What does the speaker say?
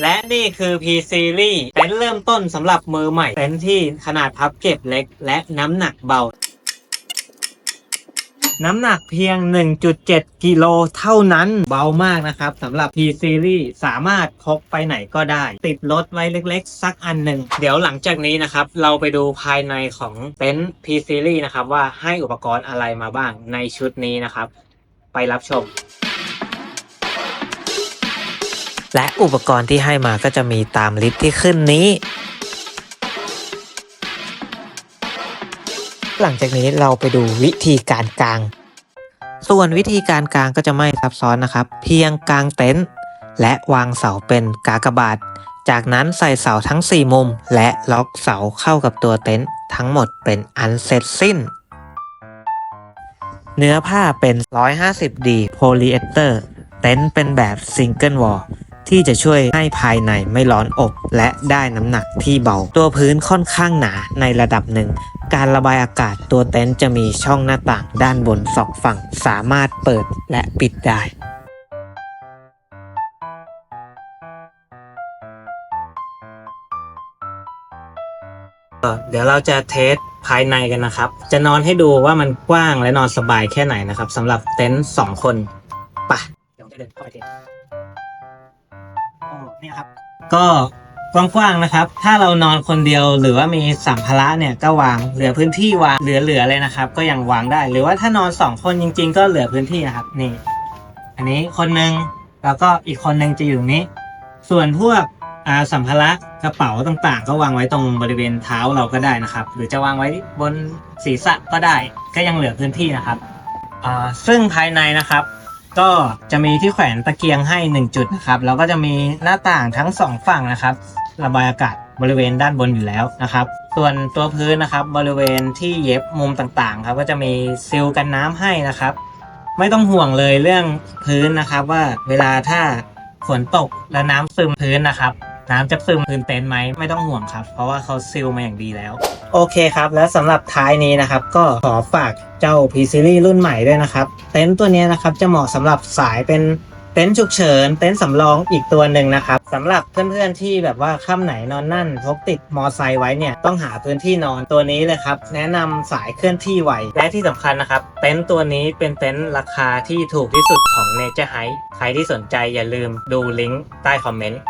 และนี่คือ P Series เต็นท์เริ่มต้นสำหรับมือใหม่ เต็นท์ที่ขนาดพับเก็บเล็ก และน้ำหนักเบา น้ำหนักเพียง 1.7 กิโลเท่านั้นเบามากนะครับสำหรับ P Series สามารถพกไปไหนก็ได้ ติดรถไว้เล็กๆ สักอันหนึ่ง เดี๋ยวหลังจากนี้นะครับ เราไปดูภายในของเต็นท์ P Series นะครับ ว่าให้อุปกรณ์อะไรมาบ้างในชุดนี้นะครับ ไปรับชม และอุปกรณ์ที่ให้มาก็จะมีตามลิสต์ที่ขึ้นนี้ หลังจากนี้เราไปดูวิธีการกาง ส่วนวิธีการกางก็จะไม่ซับซ้อนนะครับ เพียงกางเต็นท์และวางเสาเป็นกากบาท จากนั้นใส่เสาทั้ง 4 มุม และล็อกเสาเข้ากับตัวเต็นท์ทั้งหมดเป็นอันเสร็จสิ้น เนื้อผ้าเป็น 150D โพลีเอสเตอร์ เต็นท์เป็นแบบซิงเกิลวอล ที่จะช่วยให้ภายในไม่ร้อนอบ และได้น้ำหนักที่เบา ตัวพื้นค่อนข้างหนาในระดับหนึ่ง การระบายอากาศตัวเต็นท์จะมีช่องหน้าต่างด้านบนสองฝั่งสามารถเปิดและปิดได้เดี๋ยวเราจะเทสภายในกันนะครับ จะนอนให้ดูว่ามันกว้างและนอนสบายแค่ไหนนะครับสำหรับเต็นท์สองคนปะเดี๋ยวจะเดินเข้าไปเทส เนี่ยครับ ก็กว้างๆนะครับ ถ้าเรานอนคนเดียวหรือว่ามีสัมภาระเนี่ยก็วางเหลือพื้นที่วางเหลือๆเลยนะครับ ก็ยังวางได้ หรือว่าถ้านอนสองคนจริง ๆ ก็เหลือพื้นที่นะครับนี่ อันนี้คนหนึ่งแล้วก็อีกคนหนึ่งจะอยู่ตรงนี้ ส่วนพวกอ่าสัมภาระกระเป๋าต่างๆ ก็วางไว้ตรงบริเวณเท้าเราก็ได้นะครับ หรือจะวางไว้บนศีรษะก็ได้ ก็ยังเหลือพื้นที่นะครับอ่าซึ่งภายในนะครับ ก็จะมีที่แขวนตะเกียงให้ 1 จุดนะครับ แล้วก็จะมีหน้าต่างทั้ง 2 ฝั่งนะครับ ระบายอากาศบริเวณด้านบนอยู่แล้วนะครับ ส่วนตัวพื้นนะครับบริเวณที่เย็บมุมต่างๆ ครับ ก็จะมีซิลกันน้ำให้นะครับ ไม่ต้องห่วงเลยเรื่องพื้นนะครับว่าเวลาถ้าฝนตกและน้ำซึมพื้นนะครับ น้ำจะซึมพื้นเต็นท์ไหมไม่ต้องห่วงครับ เพราะว่าเขาซิลมาอย่างดีแล้ว โอเคครับ แล้วสำหรับท้ายนี้นะครับ ก็ขอฝากเจ้า P Series รุ่นใหม่ด้วยนะครับ เต็นท์ตัวนี้นะครับจะเหมาะสำหรับสายเป็นเต็นท์ฉุกเฉิน เต็นท์สำรองอีกตัวหนึ่งนะครับสำหรับเพื่อนๆที่แบบว่าค่ำไหนนอนนั่นพกติดมอไซค์ไว้เนี่ยต้องหาพื้นที่นอนตัวนี้เลยครับ แนะนำสายเคลื่อนที่ไวและที่สำคัญนะครับ เต็นท์ตัวนี้เป็นเต็นท์ราคาที่ถูกที่สุดของ Nature Hike ใครที่สนใจอย่าลืมดูลิงก์ใต้คอมเมนต์